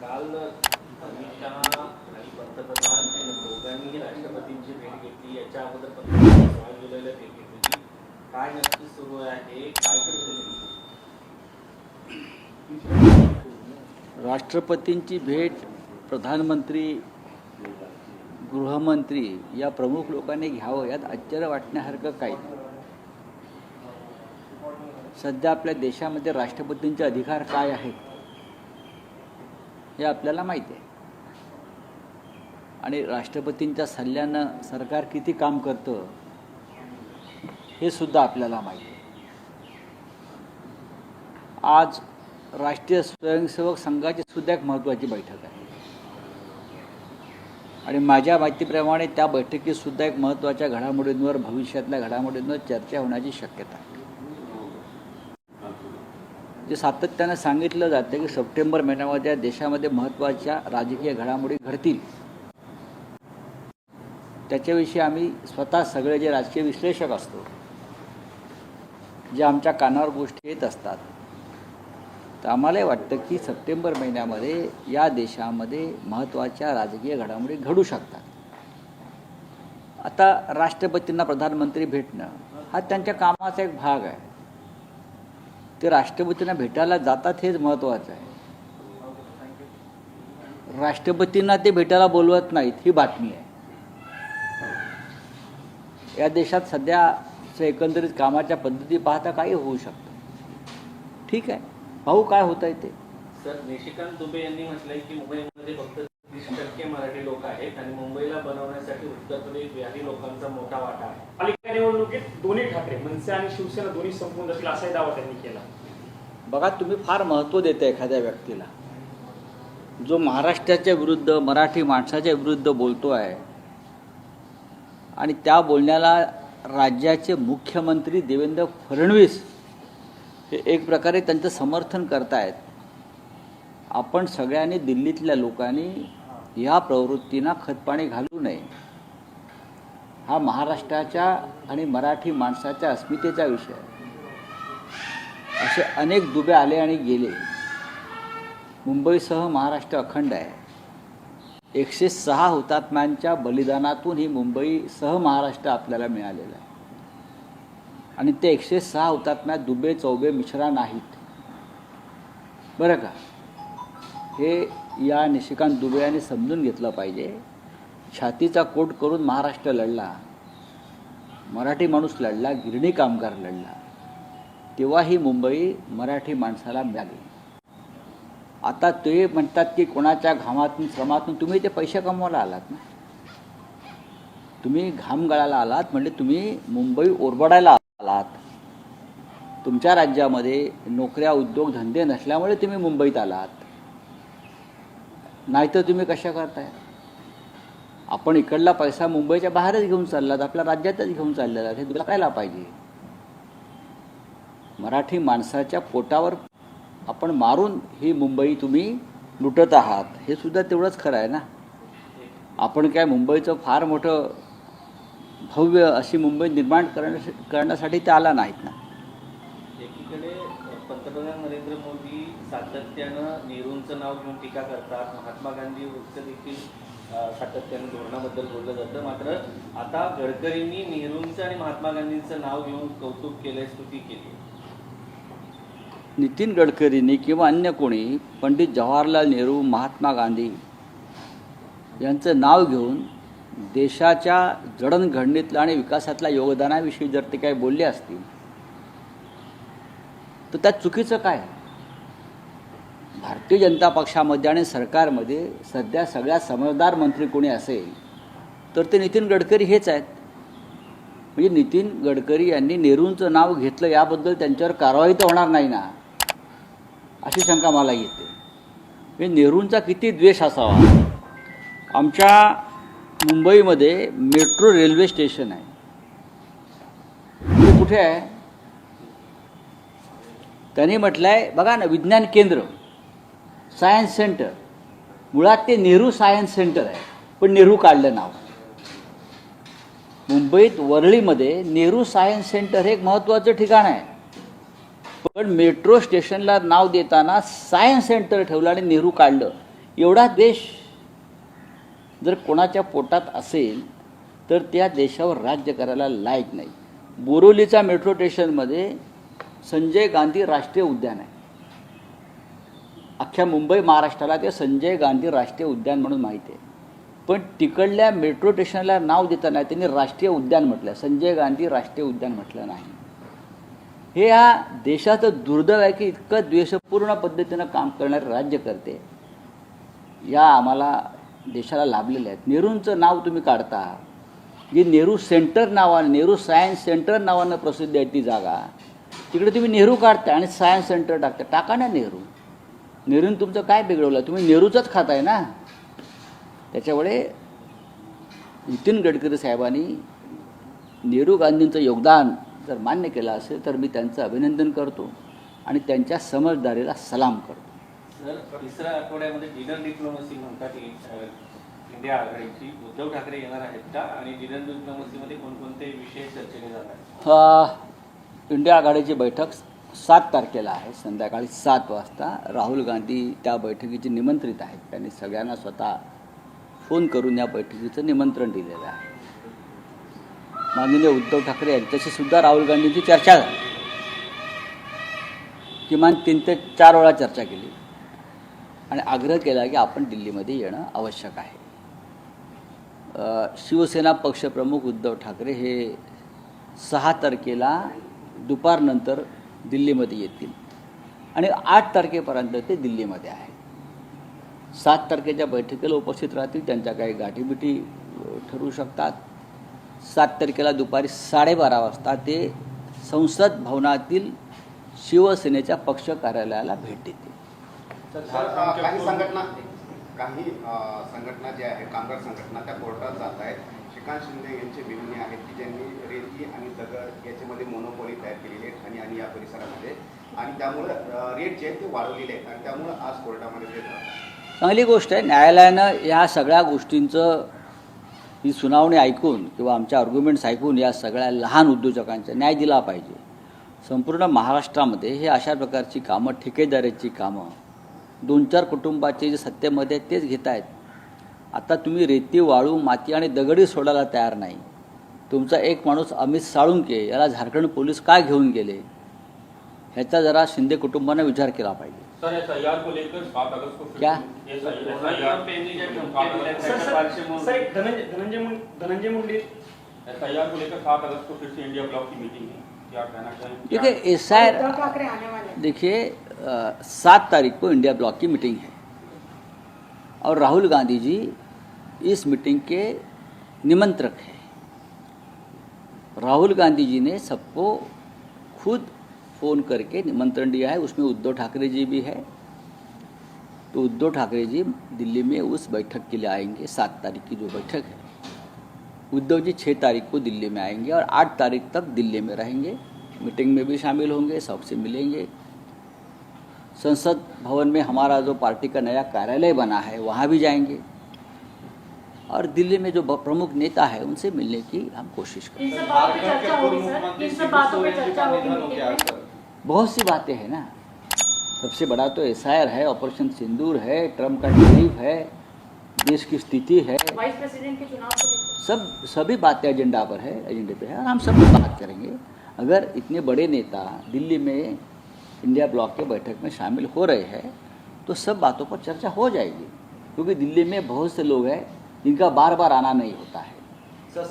काल अमित शहा आणि पंतप्रधान दोघांनी राष्ट्रपतींची भेट घेतली. याच्या अगोदर पंतप्रधान सोळा जुलैला भेट घेतली. काय नक्की सुरू आहे? काय करतो राष्ट्रपतींची भेट प्रधानमंत्री गृहमंत्री या प्रमुख लोकांनी घ्यावं यात आश्चर्य वाटण्यासारखं काही सध्या आपल्या देशामध्ये राष्ट्रपतींचे अधिकार काय आहेत? हे आपल्याला माहिती आहे. आणि राष्ट्रपतींच्या सल्ल्यानं सरकार किती काम करतं हे सुद्धा आपल्याला माहिती आहे. आज राष्ट्रीय स्वयंसेवक संघाची सुद्धा एक महत्त्वाची बैठक आहे. आणि माझ्या माहितीप्रमाणे त्या बैठकीत सुद्धा एक महत्त्वाच्या घडामोडींवर भविष्यातल्या घडामोडींवर चर्चा होण्याची शक्यता आहे. जे सातत्यानं सांगितलं जातं की सप्टेंबर महिन्यामध्ये या देशामध्ये महत्त्वाच्या राजकीय घडामोडी घडतील. त्याच्याविषयी आम्ही स्वतः सगळे जे राजकीय विश्लेषक असतो जे आमच्या कानावर गोष्टी येत असतात तर आम्हालाही वाटतं की सप्टेंबर महिन्यामध्ये या देशामध्ये महत्त्वाच्या राजकीय घडामोडी घडू शकतात. आता राष्ट्रपतींना प्रधानमंत्री भेटणं हा त्यांच्या कामाचा एक भाग आहे. ते राष्ट्रपतींना भेटायला जातात हेच महत्त्वाचं आहे. राष्ट्रपतींना ते भेटायला बोलवत नाहीत ही बातमी आहे. या देशात सध्या एकंदरीत कामाच्या पद्धती पाहता काही होऊ शकतं. ठीक आहे. भाऊ काय होत आहे ते? सर निशिकांत दुबे यांनी म्हटलंय की मुंबईमध्ये फक्त तीस टक्के मराठी लोक आहेत आणि मुंबईला बनवण्यासाठी उत्तर प्रदेश बिहारी लोकांचा मोठा वाटा आहे. निवडणुकीत दोन्ही ठाकरे मनसे आणि शिवसेना दोन्ही संपून जातील असाही दावा त्यांनी केला. बघा तुम्ही फार महत्त्व देता एखाद्या व्यक्तीला. जो महाराष्ट्राच्या विरुद्ध मराठी माणसाच्या विरुद्ध बोलतो आहे आणि त्या बोलण्याला राज्याचे मुख्यमंत्री देवेंद्र फडणवीस हे एक प्रकारे त्यांचं समर्थन करतायत. आपण सगळ्यांनी दिल्लीतल्या लोकांनी या प्रवृत्तींना खतपाणी घालू नये. हा महाराष्ट्राच्या आणि मराठी माणसाच्या अस्मितेचा विषय आहे. असे अनेक दुबे आले आणि गेले. मुंबईसह महाराष्ट्र अखंड आहे. एकशे सहा हुतात्म्यांच्या बलिदानातून ही मुंबईसह महाराष्ट्र आपल्याला मिळालेलं आहे. आणि ते एकशे सहा हुतात्म्यात दुबे चौबे मिश्रा नाहीत. बरं का? हे या निशिकांत दुबे यांनी समजून घेतलं पाहिजे. छातीचा कोट करून महाराष्ट्र लढला. मराठी माणूस लढला गिरणी कामगार लढला. तेव्हा ही मुंबई मराठी माणसाला मिळाली. आता ते म्हणतात की कोणाच्या घामातून श्रमातून तुम्ही ते पैसे कमवायला आलात ना? तुम्ही घाम गळायला आलात म्हणजे तुम्ही मुंबई ओरबडायला आलात. तुमच्या राज्यामध्ये नोकऱ्या उद्योग धंदे नसल्यामुळे तुम्ही मुंबईत आलात. नाहीतर तुम्ही कशा करताय? आपण इकडला पैसा मुंबईच्या बाहेरच घेऊन चाललात आपल्या राज्यातच घेऊन चाललेला हे तुला कळायला पाहिजे? मराठी माणसाच्या पोटावर आपण मारून ही मुंबई तुम्ही लुटत आहात हे सुद्धा तेवढंच खरं आहे ना? आपण काय मुंबईचं फार मोठं भव्य अशी मुंबई निर्माण करण्या करण्यासाठी ते आला नाहीत ना? एकीकडे पंतप्रधान नरेंद्र मोदी सातत्यानं नेहरूंचं नाव घेऊन टीका करतात. महात्मा गांधी वृक्ष देखील सातत्यानं धोरणाबद्दल बोललं जातं. मात्र आता गडकरींनी नेहरूंचं आणि महात्मा गांधींचं नाव घेऊन कौतुक केलंय स्तुती केली नितीन गडकरींनी किंवा अन्य कोणी पंडित जवाहरलाल नेहरू महात्मा गांधी यांचं नाव घेऊन देशाच्या जडणघडणीतल्या आणि विकासातल्या योगदानाविषयी जर ते काही बोलले असतील तर त्यात चुकीचं काय भारतीय जनता पक्षामध्ये आणि सरकारमध्ये सध्या सगळ्यात समजदार मंत्री कोणी असेल तर ते नितीन गडकरी हेच आहेत. म्हणजे नितीन गडकरी यांनी नेहरूंचं नाव घेतलं याबद्दल त्यांच्यावर कारवाई तर होणार नाही ना अशी शंका मला येते. म्हणजे नेहरूंचा किती द्वेष असावा. आमच्या मुंबईमध्ये मेट्रो रेल्वे स्टेशन आहे. कुठे आहे? त्यांनी म्हटलं आहे बघा ना विज्ञान केंद्र. सायन्स सेंटर मुळात ते नेहरू सायन्स सेंटर आहे. पण नेहरू काढलं नाव. मुंबईत वरळीमध्ये नेहरू सायन्स सेंटर हे एक महत्त्वाचं ठिकाण आहे. पण मेट्रो स्टेशनला नाव देताना सायन्स सेंटर ठेवलं आणि नेहरू काढलं. एवढा देश जर कोणाच्या पोटात असेल तर त्या देशावर राज्य करायला लायक नाही. बोरोलीचा मेट्रो स्टेशनमध्ये संजय गांधी राष्ट्रीय उद्यान आहे. अख्ख्या मुंबई महाराष्ट्राला ते संजय गांधी राष्ट्रीय उद्यान म्हणून माहिती आहे. पण तिकडल्या मेट्रो स्टेशनला नाव देताना त्यांनी राष्ट्रीय उद्यान म्हटलं. संजय गांधी राष्ट्रीय उद्यान म्हटलं नाही. हे या देशाचं दुर्दैव आहे की इतकं द्वेषपूर्ण पद्धतीनं काम करणारे राज्य करते. या आम्हाला देशाला लाभलेल्या आहेत. नेहरूंचं नाव तुम्ही काढता. जी नेहरू सेंटर नावानं नेहरू सायन्स सेंटर नावानं प्रसिद्ध आहे ती जागा. तिकडे तुम्ही नेहरू काढता आणि सायन्स सेंटर टाकता. टाका ना नेहरू. नेहरून तुमचं काय बिघडवलं? तुम्ही नेहरूचंच खाताय ना? त्याच्यामुळे नितीन गडकरी साहेबांनी नेहरू गांधींचं योगदान जर मान्य केलं असेल तर मी त्यांचं अभिनंदन करतो आणि त्यांच्या समजदारीला सलाम करतो. सर तिसऱ्या आठवड्यामध्ये डिनर डिप्लोमसी म्हणतात इंडिया आघाडीची. उद्धव ठाकरे येणार आहेत का? आणि डिनर डिप्लोमसीमध्ये कोणकोणते विषय चर्चेने जाणार इंडिया आघाडीची बैठक सात तारखेला आहे संध्याकाळी सात वाजता राहुल गांधी त्या बैठकीचे निमंत्रित आहेत. त्यांनी सगळ्यांना स्वतः फोन करून या बैठकीचं निमंत्रण दिलेलं आहे. माननीय उद्धव ठाकरे यांच्याशी सुद्धा राहुल गांधींची चर्चा झाली. किमान तीन ते चार वेळा चर्चा केली. आणि आग्रह केला की आपण दिल्लीमध्ये येणं आवश्यक आहे. शिवसेना पक्षप्रमुख उद्धव ठाकरे हे सहा तारखेला दुपारनंतर दिल्लीमध्ये येतील. आणि आठ तारखेपर्यंत ते दिल्लीमध्ये आहे. सात तारखेच्या बैठकीला उपस्थित राहतील त्यांच्या काही गाठीबिटी ठरू शकतात. सात तारखेला दुपारी साडेबारा वाजता ते संसद भवनातील शिवसेनेच्या पक्ष कार्यालयाला भेट देतील. काही संघटना काही संघटना ज्या आहेत कामगार संघटना त्या कोर्टात जात आहेत. श्रीकांत शिंदे यांचे बिगुणे आहेत की ज्यांनी रेती आणि दगड याच्यामध्ये मोनोपॉली तयार केलेली आहे ठाणे आणि या परिसरामध्ये. आणि त्यामुळं रेट जे आहेत ते वाढवलेले आहेत. आणि त्यामुळं आज कोर्टामध्ये ते चांगली गोष्ट आहे. न्यायालयानं या सगळ्या गोष्टींचं ही सुनावणी ऐकून किंवा आमच्या आर्ग्युमेंट्स ऐकून या सगळ्या लहान उद्योजकांचा न्याय दिला पाहिजे. संपूर्ण महाराष्ट्रामध्ये हे अशा प्रकारची कामं ठेकेदाराची कामं दोन चार कुटुंबाचे जे सत्तेमध्ये तेच घेत आहेत आता तुम्ही रेती वाळू माती आणि दगडी सोडायला तयार नाही. तुमचा एक माणूस अमित साळुंके याला झारखंड पोलीस काय घेऊन गेले? ह्याचा जरा शिंदे कुटुंबानं विचार केला पाहिजे. सर एस आई आर को लेकर सात अगस्त को फिर क्या? Dhananjay Munde. S I R को लेकर सात अगस्त को फिर से इंडिया ब्लॉक की मीटिंग है। क्या कहना चाहेंगे देखिए एस आई हैं। सात तारीख को इंडिया ब्लॉक की मीटिंग है। और राहुल गांधी जी इस मीटिंग के निमंत्रक हैं। राहुल गांधी जी ने सबको खुद फ़ोन करके निमंत्रण दिया है। उसमें उद्धव ठाकरे जी भी है। तो उद्धव ठाकरे जी दिल्ली में उस बैठक के लिए आएँगे। सात तारीख की जो बैठक है। उद्धव जी छः तारीख को दिल्ली में आएँगे और आठ तारीख तक दिल्ली में रहेंगे। मीटिंग में भी शामिल होंगे, सबसे मिलेंगे। संसद भवन में हमारा जो पार्टी का नया कार्यालय बना है वहाँ भी जाएँगे। और दिल्ली में जो प्रमुख नेता है उनसे मिलने की हम कोशिश करेंगे इन सब बातों पे चर्चा होगी सर। इन सब बातों पे चर्चा होगी बहुत सी बातें हैं ना। सबसे बड़ा तो एस है ऑपरेशन सिंदूर है ट्रंप का टैरिफ है देश की स्थिति है। वाइस प्रेसिडेंट के चुनाव सब सभी बातें एजेंडा पर है एजेंडे पे है और हम सब बात करेंगे। अगर इतने बड़े नेता दिल्ली में इंडिया ब्लॉक के बैठक में शामिल हो रहे हैं तो सब बातों पर चर्चा हो जाएगी क्योंकि दिल्ली में बहुत से लोग हैं जिनका बार बार आना नहीं होता है।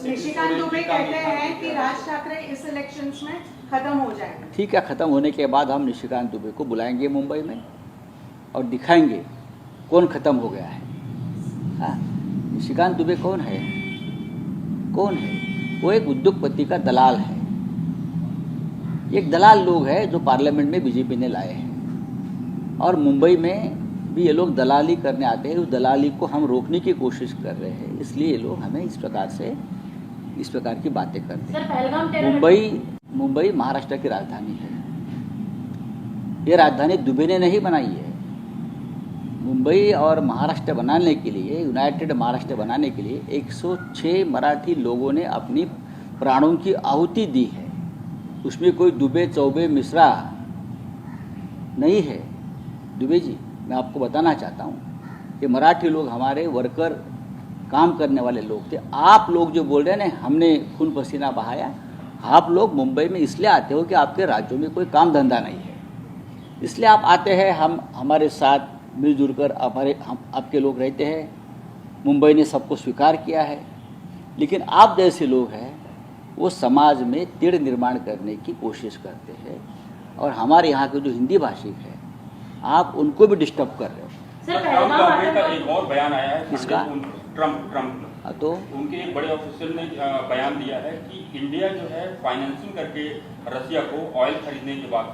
निशिकांत दुबे कहते हैं कि राज ठाकरे इस इलेक्शंस में खत्म हो जाएँगे। ठीक है ख़त्म होने के बाद हम निशिकांत दुबे को बुलाएँगे मुंबई में और दिखाएँगे कौन ख़त्म हो गया है। हाँ निशिकांत दुबे कौन है? कौन है? वो एक उद्योगपति का दलाल है। एक दलाल लोग हैं जो पार्लियामेंट में बीजेपी ने लाए हैं। और मुंबई में भी ये लोग दलाली करने आते हैं। उस दलाली को हम रोकने की कोशिश कर रहे हैं। इसलिए ये लोग हमें इस प्रकार से इस प्रकार की बातें करते हैं। मुंबई मुंबई महाराष्ट्र की राजधानी है। ये राजधानी दुबे ने नहीं बनाई है। मुंबई और महाराष्ट्र बनाने के लिए यूनाइटेड महाराष्ट्र बनाने के लिए 106 मराठी लोगों ने अपनी प्राणों की आहुति दी है। उसमें कोई दुबे चौबे मिश्रा नहीं है। दुबे जी, मैं आपको बताना चाहता हूँ कि मराठी लोग हमारे वर्कर काम करने वाले लोग थे। आप लोग जो बोल रहे हैं ना, हमने खून पसीना बहाया। आप लोग मुंबई में इसलिए आते हो कि आपके राज्यों में कोई काम धंधा नहीं है। इसलिए आप आते हैं, हम, हमारे साथ मिलजुल कर हमारे, हम, आपके लोग रहते हैं। मुंबई ने सबको स्वीकार किया है। लेकिन आप जैसे लोग हैं वो समाज में तीड़ निर्माण करने की कोशिश करते हैं। और हमारे यहाँ के जो हिंदी भाषिक हैं आप उनको भी डिस्टर्ब कर रहे हो। गांधी का एक और बयान आया है किसका? उन- ट्रंप ट्रंप हाँ, तो? उनके एक बड़े ऑफिसर ने बयान दिया है कि इंडिया जो है फाइनेंसिंग करके रसिया को ऑयल खरीदने के बाद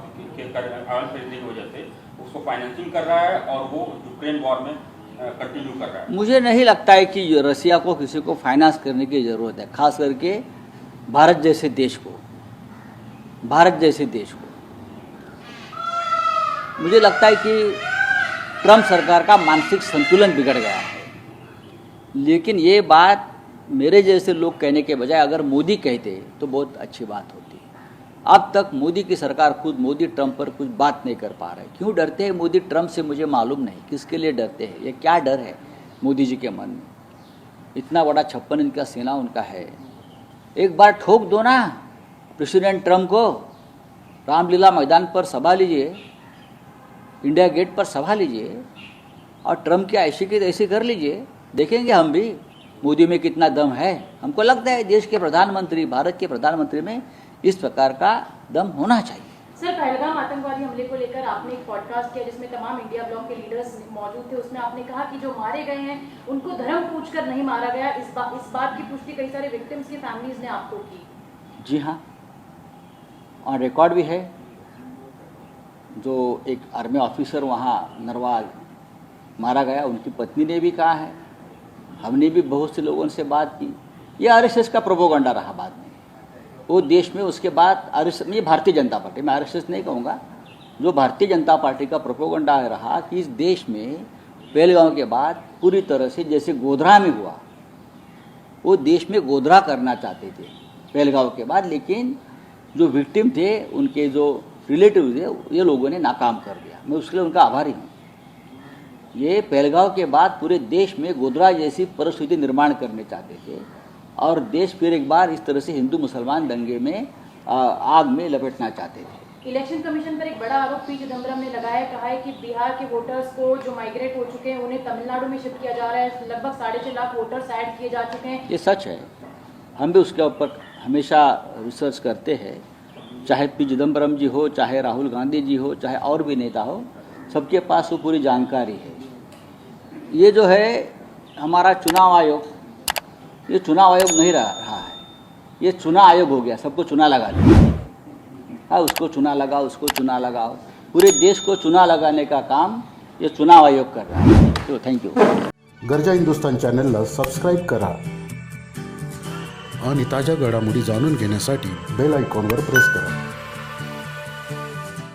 ऑयल खरीदने की वजह से उसको फाइनेंसिंग कर रहा है और वो यूक्रेन वॉर में कंटिन्यू कर रहा है। मुझे नहीं लगता है कि रसिया को किसी को फाइनेंस करने की ज़रूरत है खास करके भारत जैसे देश को, भारत जैसे देश को। मुझे लगता है कि ट्रंप सरकार का मानसिक संतुलन बिगड़ गया है। लेकिन ये बात मेरे जैसे लोग कहने के बजाय अगर मोदी कहते तो बहुत अच्छी बात होती। अब तक मोदी की सरकार खुद मोदी ट्रंप पर कुछ बात नहीं कर पा रहे। क्यों डरते हैं मोदी ट्रंप से मुझे मालूम नहीं। किसके लिए डरते हैं? ये क्या डर है मोदी जी के मन में? इतना बड़ा छप्पन इनका सेना उनका है। एक बार ठोक दो ना प्रेसिडेंट ट्रंप को। रामलीला मैदान पर सभा लीजिए, इंडिया गेट पर सभा लीजिए और ट्रंप की ऐसी की ऐसी कर लीजिए। देखेंगे हम भी, मोदी में कितना दम है। हमको लगता है देश के प्रधानमंत्री, भारत के प्रधानमंत्री में इस प्रकार का दम होना चाहिए। सर, पहलगाम आतंकवादी हमले को लेकर आपने एक पॉडकास्ट किया जिसमें तमाम इंडिया ब्लॉक के लीडर्स मौजूद थे। उसमें आपने कहा कि जो मारे गए हैं, उनको धर्म पूछकर नहीं मारा गया। इस बात इस बात की पुष्टि कई सारे विक्टिम्स की फैमिलीज़ ने आपको की। जी हाँ। और रिकॉर्ड भी है जो एक आर्मी ऑफिसर वहाँ नरवाल मारा गया। उनकी पत्नी ने भी कहा है। हमने भी बहुत से लोगों से बात की। ये आरएसएस का प्रोपोगंडा रहा बाद में। वो देश में उसके बाद आर एस ये भारतीय जनता पार्टी, मैं आरएसएस नहीं कहूँगा, जो भारतीय जनता पार्टी का प्रोपोगंडा रहा कि इस देश में पहलगांव के बाद पूरी तरह से जैसे गोधरा में हुआ, वो देश में गोधरा करना चाहते थे पहलगांव के बाद, लेकिन जो विक्टिम थे, उनके जो रिलेटिव थे, ये लोगों ने नाकाम कर दिया। मैं उसके लिए उनका आभारी हूँ। ये पहलगांव के बाद पूरे देश में गोधरा जैसी परिस्थिति निर्माण करने चाहते थे। और देश फिर एक बार इस तरह से हिंदू मुसलमान दंगे में आग में लपेटना चाहते थे। इलेक्शन कमीशन पर एक बड़ा आरोप पी चिदम्बरम ने लगाया कहा है कि बिहार के वोटर्स को जो माइग्रेट हो चुके हैं उन्हें तमिलनाडु में शिफ्ट किया जा रहा है। लगभग साढ़े छह लाख वोटर्स ऐड किए जा चुके हैं। ये सच है। हम भी उसके ऊपर हमेशा रिसर्च करते हैं। चाहे पी चिदम्बरम जी हो चाहे राहुल गांधी जी हो चाहे और भी नेता हो सबके पास वो पूरी जानकारी है। ये जो है हमारा चुनाव आयोग ये चुनाव आयोग नहीं रहा रहा है। ये चुनाव आयोग हो गया सबको चुना लगा दिया हाँ उसको चुना लगाओ उसको चुना लगाओ। पूरे देश को चुना लगाने का काम ये चुनाव आयोग कर रहा है। तो थँक्यू गरजा हिंदुस्तान चॅनलला सबस्क्राईब करा आणि ताज्या घडामोडी जाणून घेण्यासाठी बेल आयकॉनवर प्रेस करा.